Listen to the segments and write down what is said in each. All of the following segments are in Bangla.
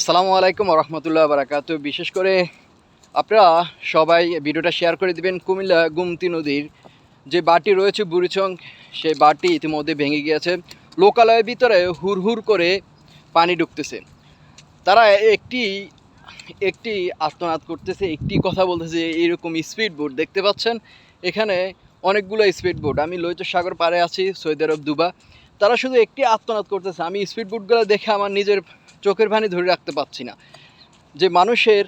আসসালামু আলাইকুম রহমতুল্লাহ বারাকাত। বিশেষ করে আপনারা সবাই ভিডিওটা শেয়ার করে দিবেন কুমিল্লা গুমতি নদীর যে বাটি রয়েছে বুড়িচং, সেই বাটি ইতিমধ্যে ভেঙে গিয়েছে। লোকালয়ের ভিতরে হুর করে পানি ঢুকতেছে। তারা একটি একটি আত্মনাদ করতেছে, একটি কথা বলতেছে এইরকম স্পিড বোট দেখতে পাচ্ছেন? এখানে অনেকগুলো স্পিড বোট। আমি লোহিত সাগর পাড়ে আছি সৌদি আরব দুবা। তারা শুধু একটি আত্মনাদ করতেছে। আমি স্পিড বোটগুলো দেখে আমার নিজের চোখের পানি ধরে রাখতে পারছি না। যে মানুষের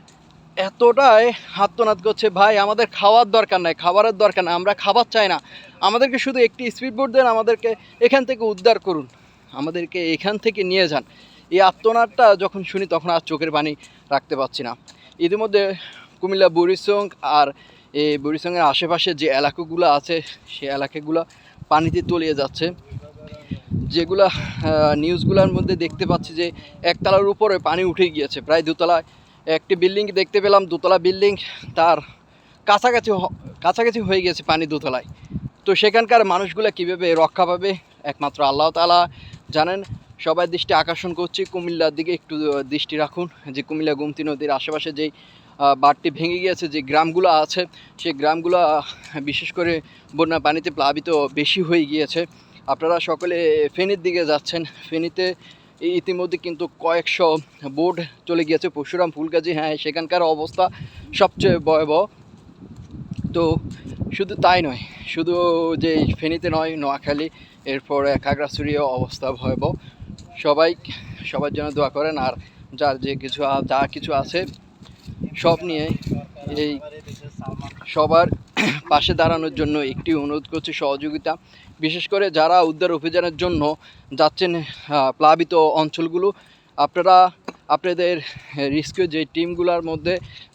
এতটাই আত্মনাদ করছে, ভাই, আমাদের খাওয়ার দরকার নাই, খাবারের দরকার নাই, আমরা খাবার চাই না। আমাদেরকে শুধু একটি স্পিড বোট দেন, আমাদেরকে এখান থেকে উদ্ধার করুন। আমাদেরকে এখান থেকে নিয়ে যান। এই আত্মনাদটা যখন শুনি, তখন আর চোখের পানি রাখতে পারছি না। ইতিমধ্যে কুমিল্লা বুড়িসং আর এই বুড়িসংয়ের আশেপাশে যে এলাকাগুলো আছে, সে এলাকাগুলো পানিতে তলিয়ে যাচ্ছে। যেগুলা নিউজগুলোর মধ্যে দেখতে পাচ্ছি যে একতলার উপরে পানি উঠে গিয়েছে, প্রায় দুতলায়। একটি বিল্ডিং দেখতে পেলাম, দুতলা বিল্ডিং, তার কাছাকাছি কাছাকাছি হয়ে গেছে পানি দুতলায়। তো সেখানকার মানুষগুলো কীভাবে রক্ষা পাবে? একমাত্র আল্লাহ তালা জানেন। সবাই দৃষ্টি আকর্ষণ করছি, কুমিল্লার দিকে একটু দৃষ্টি রাখুন। যে কুমিল্লা গুমতি নদীর আশেপাশে যেই বাঁধটি ভেঙে গিয়েছে, যে গ্রামগুলো আছে, সেই গ্রামগুলো, বিশেষ করে বন্যা পানিতে প্লাবিত বেশি হয়ে গিয়েছে। আপনারা সকলে ফেনীর দিকে যাচ্ছেন। ফেনীতে ইতিমধ্যে কিন্তু কয়েকশো বোর্ড চলে গিয়েছে। পরশুরাম, ফুলগাজি হ্যাঁ সেখানকার অবস্থা সবচেয়ে ভয়াবহ। তো শুধু তাই নয়, শুধু যে ফেনীতে নয়, নোয়াখালী, এরপরে খাগড়াছড়িও অবস্থা ভয়াবহ। সবাই, সবার জন্য দোয়া করেন, আর যার যে কিছু যা কিছু আছে, সব নিয়ে এই সবার পাশে দাঁড়ানোর জন্য একটি অনুরোধ করছি সহযোগিতা। বিশেষ করে যারা উদ্ধার অভিযানের জন্য যাচ্ছেন প্লাবিত অঞ্চলগুলো, আপনারা আপনাদের রিস্কিউ যে টিমগুলোর মধ্যে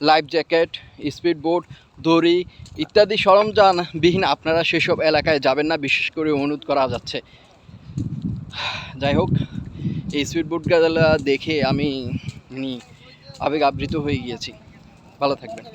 লাইফ জ্যাকেট, স্পিড বোট, দড়ি ইত্যাদি সরঞ্জামবিহীন আপনারা সেসব এলাকায় যাবেন না, বিশেষ করে অনুরোধ করা যাচ্ছে। যাই হোক, এই স্পিড বোটগুলো দেখে আমি আবেগ আবৃত হয়ে গিয়েছি। ভালো থাকবেন।